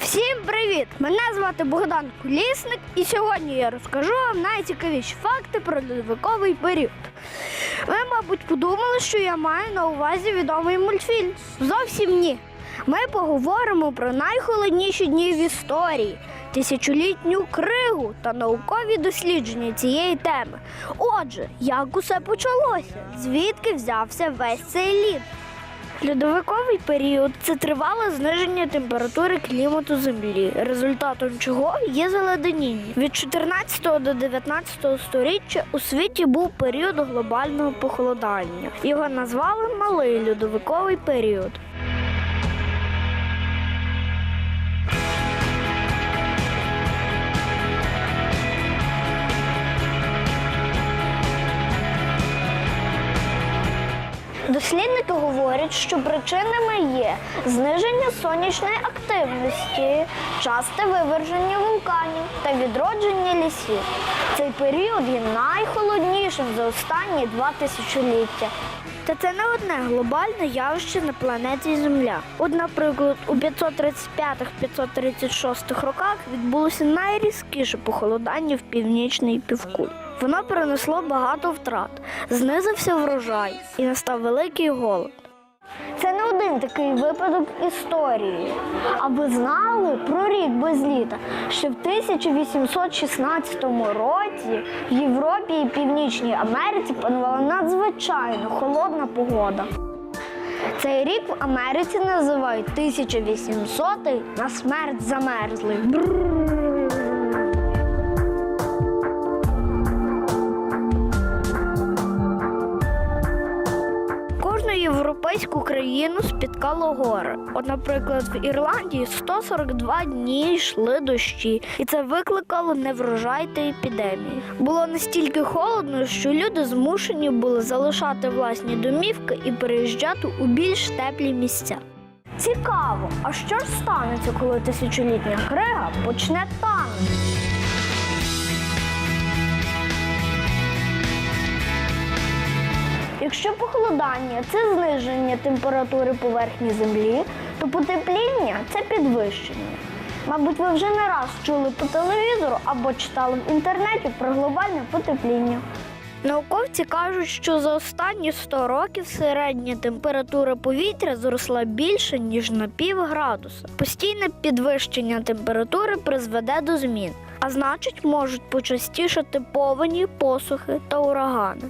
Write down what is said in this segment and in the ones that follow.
Всім привіт! Мене звати Богдан Колісник, і сьогодні я розкажу вам найцікавіші факти про льодовиковий період. Ви, мабуть, подумали, що я маю на увазі відомий мультфільм. Зовсім ні. Ми поговоримо про найхолодніші дні в історії, тисячолітню кригу та наукові дослідження цієї теми. Отже, як усе почалося? Звідки взявся весь цей лід? Льодовиковий період це тривале зниження температури клімату Землі, результатом чого є заледеніння. Від 14 до 19 століття у світі був період глобального похолодання. Його назвали малий льодовиковий період. Дослідники говорять, що причинами є зниження сонячної активності, часте виверження вулканів та відродження лісів. Цей період є найхолоднішим за останні два тисячоліття. Та це не одне глобальне явище на планеті Земля. От, наприклад, у 535-536 роках відбулося найрізкіше похолодання в північній півкулі. Воно принесло багато втрат, знизився врожай і настав великий голод. Це не один такий випадок історії. А ви знали про рік без літа, що в 1816 році в Європі і Північній Америці панувала надзвичайно холодна погода. Цей рік в Америці називають 1800 на смерть замерзлий. Європейську країну спіткало горе. От, наприклад, в Ірландії 142 дні йшли дощі, і це викликало неврожай та епідемії. Було настільки холодно, що люди змушені були залишати власні домівки і переїжджати у більш теплі місця. Цікаво, а що ж станеться, коли тисячолітня крига почне танути? Якщо похолодання це зниження температури поверхні землі, то потепління це підвищення. Мабуть, ви вже не раз чули по телевізору або читали в інтернеті про глобальне потепління. Науковці кажуть, що за останні 100 років середня температура повітря зросла більше, ніж на пів градуса. Постійне підвищення температури призведе до змін, а значить, можуть почастішати повені, посухи та урагани.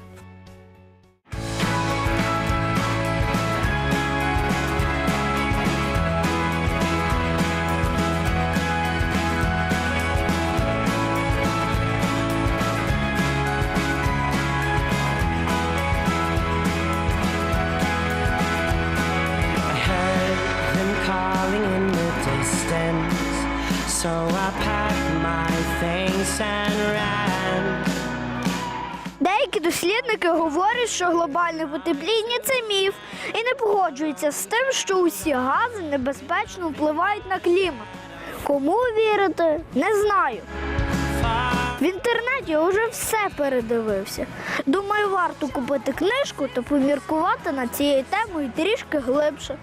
So I packed my things and ran. Деякі дослідники говорять, що глобальне потепління це міф, і не погоджуються з тим, що усі гази небезпечно впливають на клімат. Кому вірити, не знаю. В інтернеті вже все передивився. Думаю, варто купити книжку та поміркувати над цією темою трішки глибше.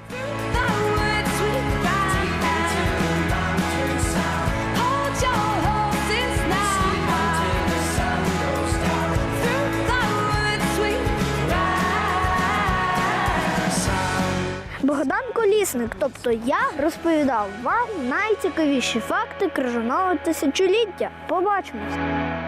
Богдан тобто я розповідав вам найцікавіші факти крижаного тисячоліття. Побачимось!